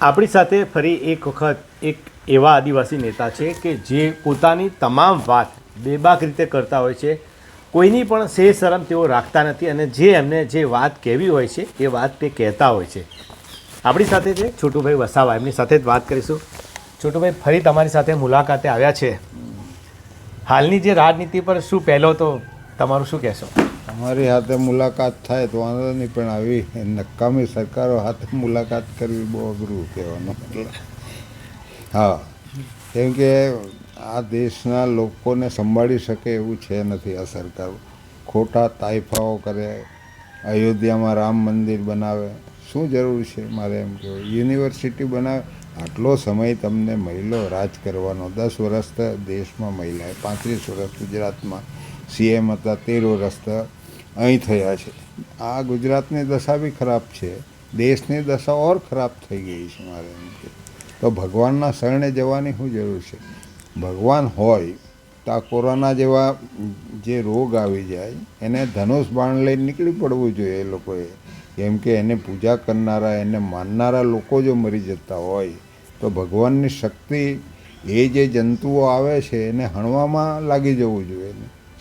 આપણી સાથે ફરી એક વખત એક એવા આદિવાસી નેતા છે કે જે પોતાની તમામ વાત બેબાક રીતે કરતા હોય છે. કોઈની પણ સે શરમ તેઓ રાખતા નથી અને જે એમને જે વાત કહેવી હોય છે, એ વાત તે કહેતા હોય છે. આપણી સાથે છે છોટુભાઈ વસાવા. એમની સાથે જ વાત કરીશું. છોટુભાઈ, ફરી તમારી સાથે મુલાકાતે આવ્યા છે. હાલની જે રાજનીતિ પર શું પહેલો તો તમારું શું કહેશો? અમારી હાથે મુલાકાત થાય તો વાંધો નહીં, પણ આવી નકામી સરકારો હાથે મુલાકાત કરવી બહુ અઘરું કહેવાનું હા, કેમ કે આ દેશના લોકોને સંભાળી શકે એવું છે નથી આ સરકાર. ખોટા તાઇફાઓ કરે, અયોધ્યામાં રામ મંદિર બનાવે. શું જરૂર છે? મારે એમ કહેવું. યુનિવર્સિટી બનાવે. આટલો સમય તમને મહિલો રાજ કરવાનો. દસ વર્ષ દેશમાં મહિલાએ, પાંત્રીસ વર્ષ ગુજરાતમાં. સીએમ હતા, તેર વર્ષ અહીં થયા છે. આ ગુજરાતની દશા બી ખરાબ છે. દેશની દશા ઓર ખરાબ થઈ ગઈ છે મારે એમ કે. તો ભગવાનના શરણે જવાની શું જરૂર છે? ભગવાન હોય તો આ કોરોના જેવા જે રોગ આવી જાય, એને ધનુષ બાણ લઈને નીકળી પડવું જોઈએ એ લોકોએ. કેમ કે એને પૂજા કરનારા, એને માનનારા લોકો જો મરી જતા હોય, તો ભગવાનની શક્તિ એ જે જંતુઓ આવે છે એને હણવામાં લાગી જવું જોઈએ.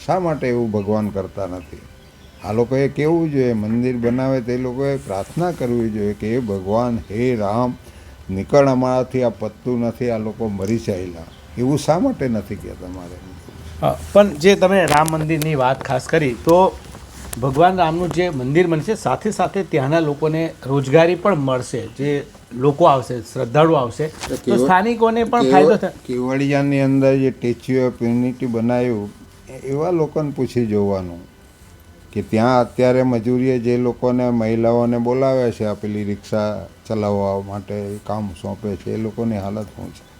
શા માટે એવું ભગવાન કરતા નથી? આ લોકોએ કેવું જોઈએ? મંદિર બનાવે તે લોકોએ પ્રાર્થના કરવી જોઈએ કે હે ભગવાન હે રામ નીકળ અમારાથી આ પતતું નથી આ લોકો મરી ચાલ્યા એવું શા માટે નથી કે તમારે? પણ જે તમે રામ મંદિરની વાત ખાસ કરી તો ભગવાન રામનું જે મંદિર બનશે સાથે સાથે ત્યાંના લોકોને રોજગારી પણ મળશે. જે લોકો આવશે શ્રદ્ધાળુ આવશે તો સ્થાનિકોને પણ ફાયદો થાય કેવડિયાની અંદર જે સ્ટેચ્યુ ઓફ યુનિટી બનાવ્યું એવા લોકોને પૂછી જોવાનું. કે ત્યાં અત્યારે મજૂરીએ જે લોકોને મહિલાઓને બોલાવે છે આ પેલી રિક્ષા ચલાવવા માટે કામ સોંપે છે, એ લોકોની હાલત શું છે?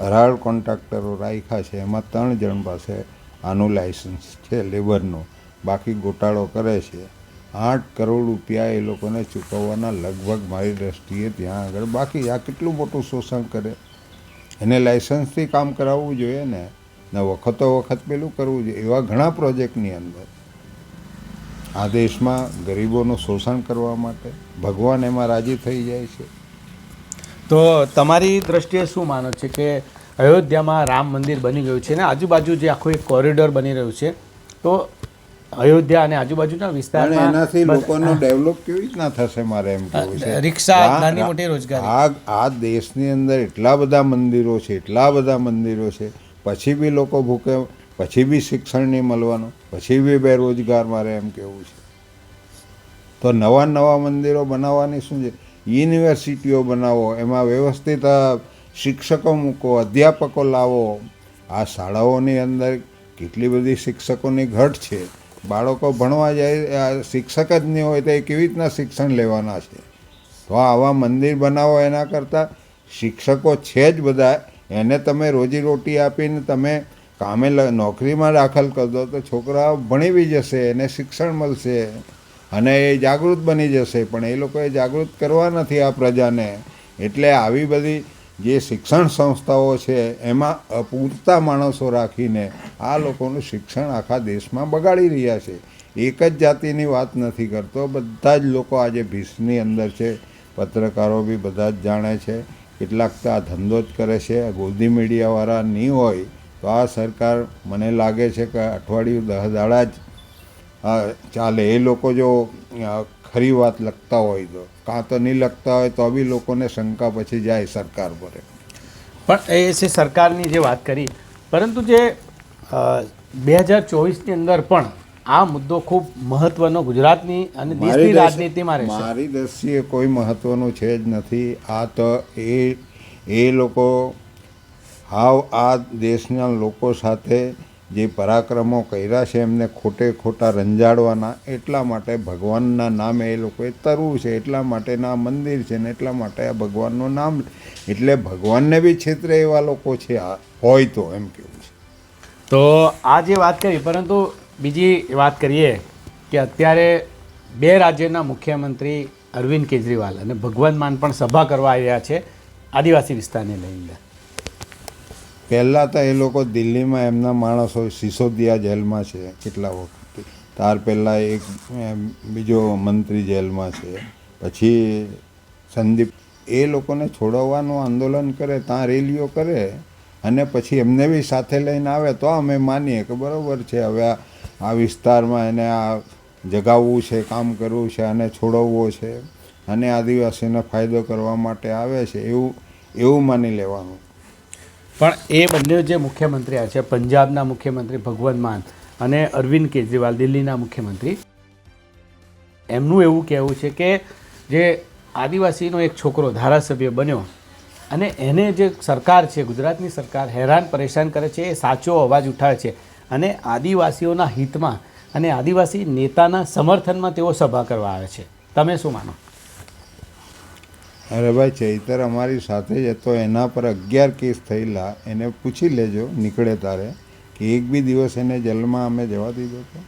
હરાળ કોન્ટ્રાક્ટરો રાખ્યા છે, એમાં ત્રણ જણ પાસે આનું લાઇસન્સ છે, લેબરનું. બાકી ગોટાળો કરે છે. આઠ કરોડ રૂપિયા એ લોકોને ચૂકવવાના લગભગ મારી દ્રષ્ટિએ ત્યાં આગળ. બાકી આ કેટલું મોટું શોષણ કરે? એને લાઇસન્સથી કામ કરાવવું જોઈએ ને? ને વખતો વખત પેલું કરવું જોઈએ. એવા ઘણા પ્રોજેક્ટની અંદર આ દેશમાં ગરીબોનું શોષણ કરવા માટે ભગવાન એમાં રાજી થઈ જાય છે. તો તમારી દ્રષ્ટિએ શું માનો છે કે અયોધ્યામાં રામ મંદિર બની ગયું છે ને આજુબાજુ જે આખું એક કોરિડોર બની રહ્યું છે તો અયોધ્યા અને આજુબાજુના વિસ્તાર એનાથી લોકોનો ડેવલપ કેવી રીતના થશે મારે એમ કહેવું છે? રિક્ષા, નાની મોટી રોજગાર. આ આ દેશની અંદર એટલા બધા મંદિરો છે એટલા બધા મંદિરો છે પછી બી લોકો ભૂકે પછી બી શિક્ષણ નહીં મળવાનું. પછી બી બેરોજગાર મારે એમ કહેવું છે. તો નવા નવા મંદિરો બનાવવાની શું છે? યુનિવર્સિટીઓ બનાવો, એમાં વ્યવસ્થિત શિક્ષકો મૂકો, અધ્યાપકો લાવો. આ શાળાઓની અંદર કેટલી બધી શિક્ષકોની ઘટ છે. બાળકો ભણવા જાય શિક્ષક જ નહીં હોય તો એ કેવી રીતના શિક્ષણ લેવાના છે? તો આવા મંદિર બનાવો એના કરતાં શિક્ષકો છે જ બધા. એને તમે રોજીરોટી આપીને તમે કામે નોકરીમાં દાખલ કરજો તો છોકરાઓ ભણી બી જશે, એને શિક્ષણ મળશે, અને એ જાગૃત બની જશે, પણ એ લોકોએ જાગૃત કરવા નથી આ પ્રજાને. એટલે આવી બધી જે શિક્ષણ સંસ્થાઓ છે, એમાં અપૂરતા માણસો રાખીને આ લોકોનું શિક્ષણ આખા દેશમાં બગાડી રહ્યા છે. એક જ જાતિની વાત નથી કરતો, બધા જ લોકો આજે ભીસની અંદર છે. પત્રકારો બી બધા જ જાણે છે. કેટલાક તો આ ધંધો જ કરે છે. ગોદી મીડિયાવાળા નહીં હોય. તો આ સરકાર મને લાગે છે કે અઠવાડિયું દહદાડા જ ચાલે. એ લોકો જો ખરી વાત લખતા હોય તો. કાં તો નહીં લખતા હોય તો બી લોકોને શંકા પછી જાય સરકાર પર. પણ એ છે સરકારની જે વાત કરી પરંતુ જે બે હજાર ચોવીસની અંદર પણ આ મુદ્દો ખૂબ મહત્વનો ગુજરાતની અને દેશની રાજનીતિમાં રહેશે. મારી દ્રષ્ટિએ કોઈ મહત્વનું છે જ નથી. આ તો એ એ લોકો હાવ આ દેશના લોકો સાથે જે પરાક્રમો કર્યા છે, એમને ખોટે ખોટા રંજાડવાના, એટલા માટે ભગવાનના નામે એ લોકોએ તરવું છે, એટલા માટેના મંદિર છે ને એટલા માટે આ ભગવાનનું નામ એટલે ભગવાનને બી છેતરે એવા લોકો છે, આ હોય તો એમ કેવું છે. તો આ જે વાત કરી, પરંતુ બીજી વાત કરીએ કે અત્યારે બે રાજ્યના મુખ્યમંત્રી અરવિંદ કેજરીવાલ અને ભગવાન માન પણ સભા કરવા આવ્યા છે આદિવાસી વિસ્તારને લઈને. પહેલાં તો એ લોકો દિલ્હીમાં એમના માણસો સિસોદિયા જેલમાં છે કેટલા વખત. ત્યાર પહેલાં એક બીજો મંત્રી જેલમાં છે. પછી સંદીપ, એ લોકોને છોડાવવાનું આંદોલન કરે, ત્યાં રેલીઓ કરે અને પછી એમને બી સાથે લઈને આવે તો અમે માનીએ કે બરાબર છે, હવે આ વિસ્તારમાં એને આ જગાવવું છે, કામ કરવું છે અને છોડવવો છે અને આદિવાસીને ફાયદો કરવા માટે આવે છે એવું એવું માની લેવાનું. પણ એ બંને જે મુખ્યમંત્રી આ છે, પંજાબના મુખ્યમંત્રી ભગવંત માન અને અરવિંદ કેજરીવાલ, દિલ્હીના મુખ્યમંત્રી, એમનું એવું કહેવું છે કે જે આદિવાસીનો એક છોકરો ધારાસભ્ય બન્યો અને એને જે સરકાર છે, ગુજરાતની સરકાર હેરાન પરેશાન કરે છે, એ સાચો અવાજ ઉઠાવે છે અને આદિવાસીઓના હિતમાં અને આદિવાસી નેતાના સમર્થનમાં તેઓ સભા કરવા આવે છે. તમે શું માનો? અરે ભાઈ ચૈતર અમારી સાથે જ હતો. એના પર અગિયાર કેસ થયેલા. એને પૂછી લેજો નીકળે તારે કે એક બી દિવસ એને જેલમાં અમે જવા દીધો હતો.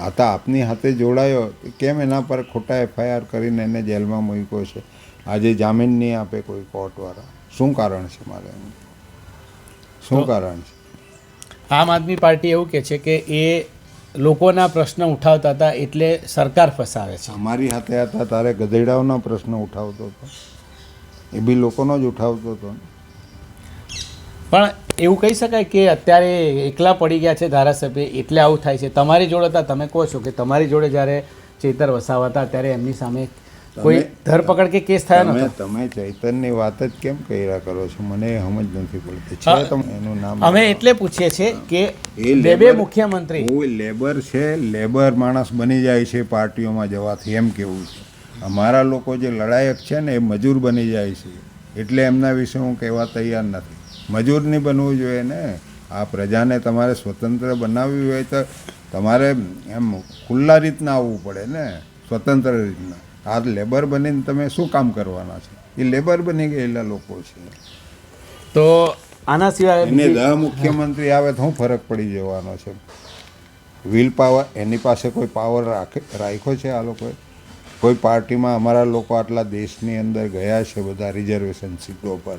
આ તો આપની હાથે જોડાયો. કેમ એના પર ખોટા એફઆઈઆર કરીને એને જેલમાં મૂક્યો છે? આજે જામીન નહીં આપે કોઈ કોર્ટવાળા. શું કારણ છે મારે? એનું? શું કારણ છે? આમ આદમી પાર્ટી એવું કહે છે કે એ લોકોના પ્રશ્ન ઉઠાવતા હતા એટલે સરકાર ફસાવે છે. અમારી હાથે હતા તારે ગધેડાઓના પ્રશ્ન ઉઠાવતો હતો. એ બી લોકોનો જ ઉઠાવતો હતો. પણ એવું કહી શકાય કે અત્યારે એકલા પડી ગયા છે ધારાસભ્ય એટલે આવું થાય છે. તમારી જોડે હતા તમે કહો છો કે તમારી જોડે જ્યારે ચેતર વસાવા હતા ત્યારે એમની સામે કોઈ ધરપકડ કે કેસ થયા નથી તમે ચૈતનની વાત જ કેમ કર્યા કરો છો? મને સમજ નથી પડતી. છે તમે એનું નામ અમે એટલે પૂછીએ છીએ કે બે બે મુખ્યમંત્રી હું લેબર છે? લેબર માણસ બની જાય છે પાર્ટીઓમાં જવાથી. એમ કેવું છે? અમારા લોકો જે લડાયક છે ને એ મજૂર બની જાય છે. એટલે એમના વિશે હું કહેવા તૈયાર નથી. મજૂર નહીં બનવું જોઈએ ને. આ પ્રજાને તમારે સ્વતંત્ર બનાવવી હોય તો તમારે એમ ખુલ્લા રીતના આવવું પડે ને. સ્વતંત્ર રીતના. આ લેબર બનીને તમે શું કામ કરવાના છે? એ લેબર બની ગયેલા લોકો છે. તો આના સિવાય એને દહ મુખ્યમંત્રી આવે તો શું ફરક પડી જવાનો છે? વિલ પાવર એની પાસે કોઈ પાવર રાખે રાખ્યો છે આ લોકોએ? કોઈ પાર્ટીમાં અમારા લોકો આટલા દેશની અંદર ગયા છે બધા રિઝર્વેશન સીટો પર?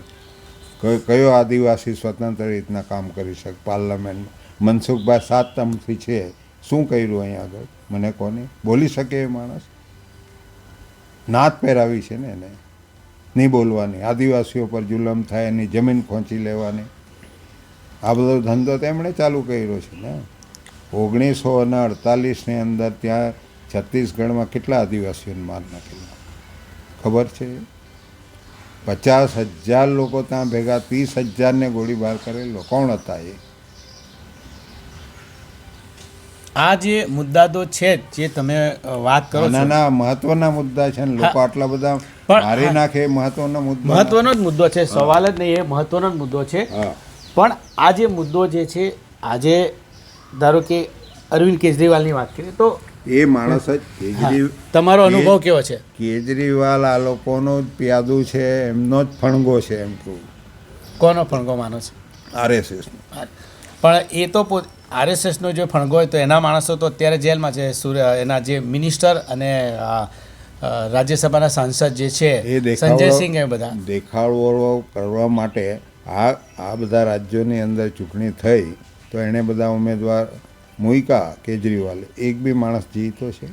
કયો કયો આદિવાસી સ્વતંત્ર રીતના કામ કરી શકે? પાર્લામેન્ટમાં મનસુખભાઈ સાત ટર્મથી છે. શું કર્યું અહીંયા આગળ? મને કોને? બોલી શકે એ માણસ? નાત પહેરાવી છે ને એને. નહીં બોલવાની. આદિવાસીઓ પર જુલમ થાય, એની જમીન ખોંચી લેવાની. આ બધો ધંધો તેમણે ચાલુ કર્યો છે ને. ઓગણીસો અને અડતાલીસની અંદર ત્યાં છત્તીસગઢમાં કેટલા આદિવાસીઓને માર નાખેલા? ખબર છે? પચાસ હજાર લોકો ત્યાં ભેગા, ત્રીસ હજારને ગોળીબાર કરેલો. કોણ હતા એ? આ જે મુદ્દા તો છે જ તમે વાત કરો ના નાના મહત્વના મુદ્દા છે ને લોકો આટલા બધા મારી નાખે એ મુદ્દો. મહત્વનો જ મુદ્દો છે. સવાલ જ નહીં એ મહત્વનો જ મુદ્દો છે. પણ આ જે મુદ્દો જે છે આજે ધારો કે અરવિંદ કેજરીવાલની વાત કરીએ તો એ માણસ જ કેજરી તમારો અનુભવ કેવો છે? કેજરીવાલ આ લોકોનો જ પ્યાદુ છે એમનો જ ફણગો છે એમ કહું. કોનો ફણગો માનો છે? આરએસએસ પણ એ તો આરએસએસનો જે ફણગો હોય તો એના માણસો તો અત્યારે જેલમાં છે. એના જે મિનિસ્ટર અને રાજ્યસભાના સાંસદ જે છે સંજયસિંહ સંજય સિંહ એ બધા. દેખાડો કરવા માટે આ આ બધા રાજ્યોની અંદર ચૂંટણી થઈ તો એણે બધા ઉમેદવાર મુઈકા કેજરીવાલ. એક બી માણસ જીતો છે.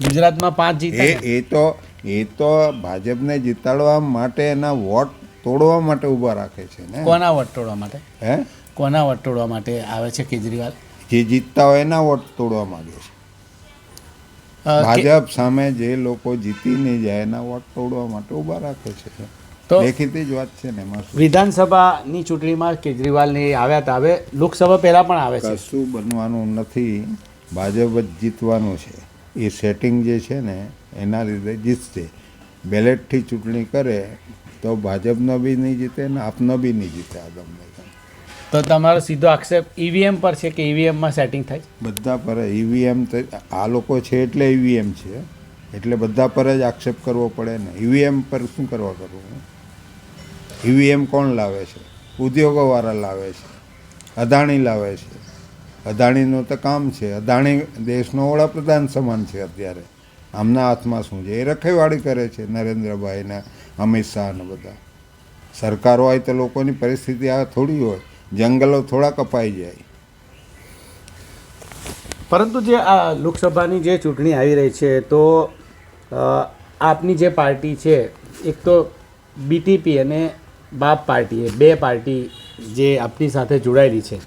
ગુજરાતમાં પાંચ જીત એ એ તો એ તો ભાજપને જીતાડવા માટે એના વોટ તોડવા માટે ઊભા રાખે છે ને. કોના વટ તોડવા માટે? હે? કોના વટ તોડવા માટે આવે છે કેજરીવાલ? જે જીતતા હોય એના વોટ તોડવા માંગે છે. ભાજપ સામે જે લોકો જીતી નહીં જાય એના વોટ તોડવા માટે ઊભા રાખે છે. તો દેખીતી જ વાત છે ને વિધાનસભાની ચૂંટણીમાં કેજરીવાલની આવ્યા હતા હવે લોકસભા પહેલાં પણ આવે છે. કશું બનવાનું નથી ભાજપ જ જીતવાનું છે. એ સેટિંગ જે છે ને એના લીધે જીતશે. બેલેટથી ચૂંટણી કરે તો ભાજપનો બી નહીં જીતે ને આપનો બી નહીં જીતે આ ગમે. તેમ. તો તમારો સીધો આક્ષેપ ઈવીએમ પર છે કે ઈવીએમમાં સેટિંગ થાય બધા પર ઈવીએમ આ લોકો છે એટલે ઈવીએમ છે. એટલે બધા પર જ આક્ષેપ કરવો પડે ને. ઈવીએમ પર શું કરવા કરવું ઈવીએમ કોણ લાવે છે? ઉદ્યોગોવાળા લાવે છે? અદાણી લાવે છે? અદાણીનું તો કામ છે. અદાણી દેશનો વડાપ્રધાન સમાન છે અત્યારે. આમના હાથમાં શું છે? એ રખેવાળી કરે છે નરેન્દ્રભાઈ ને અમિત શાહ ને બધા. સરકાર હોય તો લોકોની પરિસ્થિતિ આ થોડી હોય. જંગલો થોડા કપાઈ જાય. પરંતુ જે આ લોકસભાની જે ચૂંટણી આવી રહી છે તો આપની જે પાર્ટી છે એક તો બીટીપી અને બાપ પાર્ટી એ બે પાર્ટી જે આપની સાથે જોડાયેલી છે.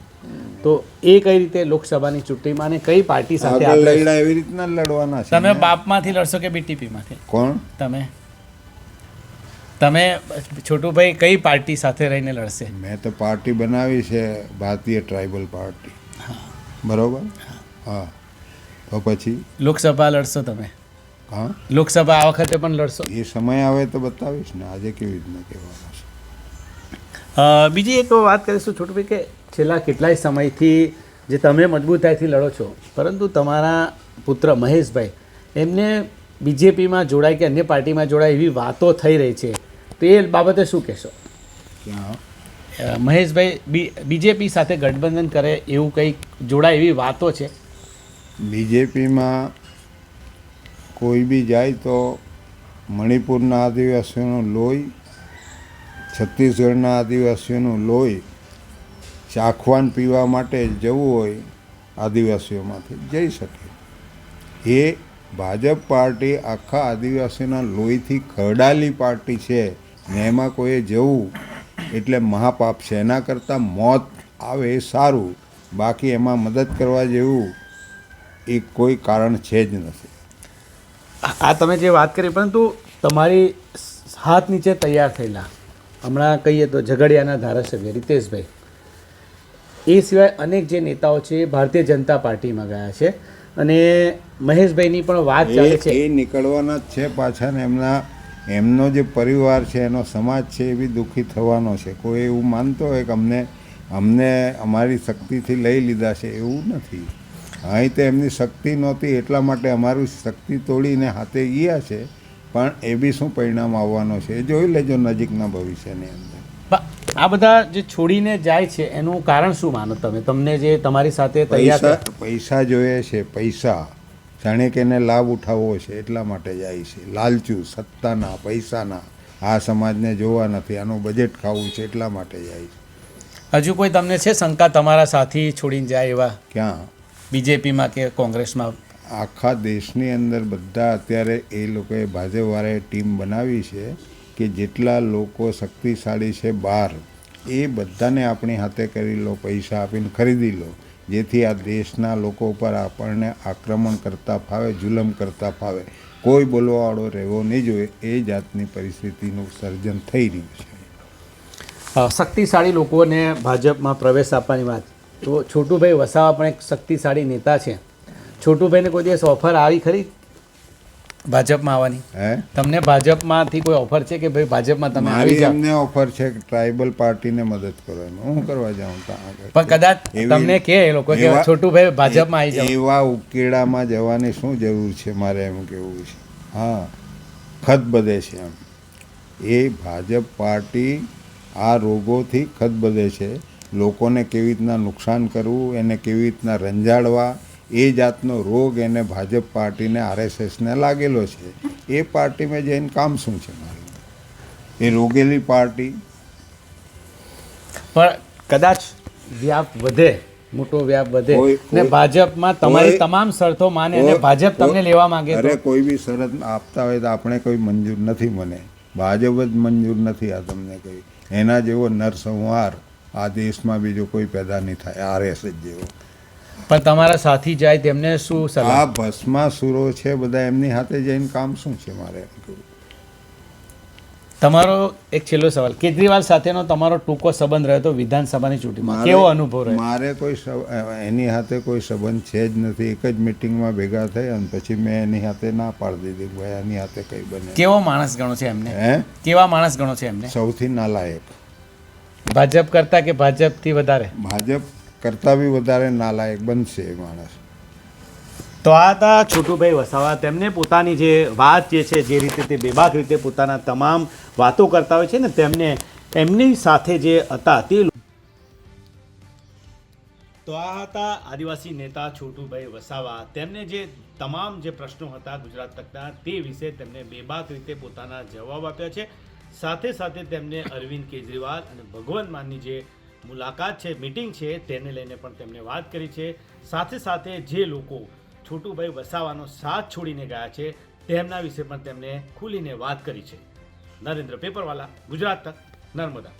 તો એ કઈ રીતે લોકસભાની ચૂંટણીમાં અને કઈ પાર્ટી સાથે આપણે લડ્યા એવી રીતના લડવાના છે તમે બાપમાંથી લડશો કે બીટીપીમાંથી કોણ? તમે? તમે છોટુભાઈ કઈ પાર્ટી સાથે રહીને લડશે? મેં તો પાર્ટી બનાવી છે ભારતીય ટ્રાઇબલ પાર્ટી. બરોબર? હા. તો પછી? લોકસભા લડશો તમે? હા. લોકસભા આ વખતે પણ લડશો? એ સમય આવે તો બતાવીશ ને આજે કેવી રીતના કહેવાનું છે. બીજી એક વાત કરીશું છોટુભાઈ કે છેલ્લા કેટલાય સમયથી જે તમે મજબૂતાઈથી લડો છો પરંતુ તમારા પુત્ર મહેશભાઈ એમને બીજેપીમાં જોડાય કે અન્ય પાર્ટીમાં જોડાય એવી વાતો થઈ રહી છે. તો એ બાબતે શું કહેશો? મહેશભાઈ બી બીજેપી સાથે ગઠબંધન કરે એવું કંઈક જોડાય એવી વાતો છે? બીજેપીમાં કોઈ બી જાય તો મણિપુરના આદિવાસીઓનું લોહી છત્તીસગઢના આદિવાસીઓનું લોહી ચાખવાન પીવા માટે જવું હોય આદિવાસીઓમાંથી જઈ શકે. એ ભાજપ પાર્ટી આખા આદિવાસીના લોહીથી ખરડાયેલી પાર્ટી છે. ને એમાં કોઈએ જવું એટલે મહાપાપ છે એના કરતાં મોત આવે એ સારું. બાકી એમાં મદદ કરવા જેવું એ કોઈ કારણ છે જ નથી. આ તમે જે વાત કરી પરંતુ તમારી હાથ નીચે તૈયાર થયેલા. હમણાં કહીએ તો ઝઘડિયાના ધારાસભ્ય રીતેશભાઈ. એ સિવાય અનેક જે નેતાઓ છે એ ભારતીય જનતા પાર્ટીમાં ગયા છે. અને મહેશભાઈની પણ વાત ચાલે છે. એ નીકળવાના જ છે પાછા ને એમના એમનો જે પરિવાર છે એનો સમાજ છે એ બી દુઃખી થવાનો છે. કોઈ એવું માનતો હોય કે અમને અમને અમારી શક્તિથી લઈ લીધા છે એવું નથી. અહીં તો એમની શક્તિ નહોતી એટલા માટે અમારું શક્તિ તોડીને હાથે ગયા છે. પણ એ બી શું પરિણામ આવવાનો છે એ જોઈ લેજો નજીકના ભવિષ્યની અંદર. આ બધા જે છોડીને જાય છે એનું કારણ શું માનો તમે? તમને જે તમારી સાથે તૈયાર પૈસા પૈસા જોઈએ છે પૈસા. જાણે કે એને લાભ ઉઠાવવો છે એટલા માટે જાય છે. લાલચુ સત્તાના પૈસાના આ સમાજને જોવા નથી આનું બજેટ ખાવું છે એટલા માટે જાય છે. હજુ કોઈ તમને છે શંકા તમારા સાથી છોડીને જાય એવા? ક્યાં? બીજેપીમાં કે કોંગ્રેસમાં? આખા દેશની અંદર બધા અત્યારે એ લોકોએ ભાજપવાળાએ ટીમ બનાવી છે કે જેટલા લોકો શક્તિશાળી છે બહાર એ બધાને આપણી હાથે કરી લો પૈસા આપીને ખરીદી લો. જેથી આ દેશના લોકો ઉપર આપણને આક્રમણ કરતા ફાવે, જુલમ કરતા ફાવે. કોઈ બોલવાવાળો રહેવો નહીં જોઈએ. એ જાતની પરિસ્થિતિનું સર્જન થઈ રહ્યું છે. શક્તિશાળી લોકોને ભાજપમાં પ્રવેશ આપવાની વાત. તો છોટુભાઈ વસાવા પણ એક શક્તિશાળી નેતા છે. છોટુભાઈને કોઈ દિવસ ઓફર આવી ખરી? ભાજપમાં આવવાની. હે? તમને ભાજપમાંથી કોઈ ઓફર છે કે ભાઈ ભાજપમાં તમે આવી જાઓ? એમને ઓફર છે કે ટ્રાઇબલ પાર્ટીને મદદ કરો એમ. હું કરવા જાઉં પણ કદાચ તમને કે એ લોકો કે છોટું ભાઈ ભાજપમાં આવી જાઓ. એવા ઉકેડામાં જવાની શું જરૂર છે મારે એમ કેવું છે? હા ખત બધે છે એમ. એ ભાજપ પાર્ટી આ રોગોથી ખતબદે છે. લોકોને કેવી રીતના નુકસાન કરવું એને કેવી રીતના રંજાડવા એ જાતનો રોગ એને ભાજપ પાર્ટીને આરએસએસને લાગેલો છે. એ પાર્ટીમાં જઈને કામ શું છે મારું? એ રોગેલી પાર્ટી? પણ કદાચ વ્યાપ વધે મોટો વ્યાપ વધે ને ભાજપમાં તમારી તમામ શરતો માને અને ભાજપ તમને લેવા માંગે અરે કોઈ બી શરત આપતા હોય તો આપણે કોઈ મંજૂર નથી મને. ભાજપ જ મંજૂર નથી આ તમને કહી એના જેવો નરસંહાર આ દેશમાં બીજો કોઈ પેદા નહીં થાય આરએસએસ જેવો. પણ તમારા સાથી જાય તેમને શું સલાહ? આ ભસ્માસુરો છે બધા એમની હાથે જઈને કામ શું છે મારે? તમારો એક છેલ્લો સવાલ. કેજરીવાલ સાથેનો તમારો ટૂંકો સંબંધ રહ્યો તો વિધાનસભાની ચૂંટણીમાં કેવો અનુભવ રહ્યો? મારે કોઈ એની હાથે કોઈ સંબંધ છે જ નથી. એક જ મિટિંગમાં ભેગા થઈ અને પછી મેં એની હાથે ના પાડી દીધી ભાઈ એની હાથે કઈ બને કેવો માણસ ગણો છે એમને? હે? કેવા માણસ ગણો છે એમને? સૌથી નાલાયક. ભાજપ કરતા કે ભાજપથી વધારે? ભાજપ કરતાં બી વધારે નાલાયક બનશે માણસ. તો આ હતા છોટુભાઈ વસાવા. તેમને પોતાની જે વાત જે છે, જે રીતે તે બેબાક રીતે પોતાના તમામ વાતો કરતા હોય છે ને, તેમને એમની સાથે જે હતા તે તો આ હતા આદિવાસી નેતા છોટુભાઈ વસાવા. તેમને જે તમામ જે પ્રશ્નો હતા ગુજરાત તકના, તે વિશે તેમને બેબાક રીતે પોતાના જવાબ આપ્યા છે. સાથે સાથે તેમને અરવિંદ કેજરીવાલ અને ભગવાન માનની જે મુલાકાત છે, મિટિંગ છે, તેને લઈને પણ તેમણે વાત કરી છે. સાથે સાથે જે લોકો છોટુભાઈ વસાવાનો સાથ છોડીને ગયા છે, તેમના વિશે પણ તેમણે ખુલીને વાત કરી છે. નરેન્દ્ર પેપરવાલા, ગુજરાત તક નર્મદા.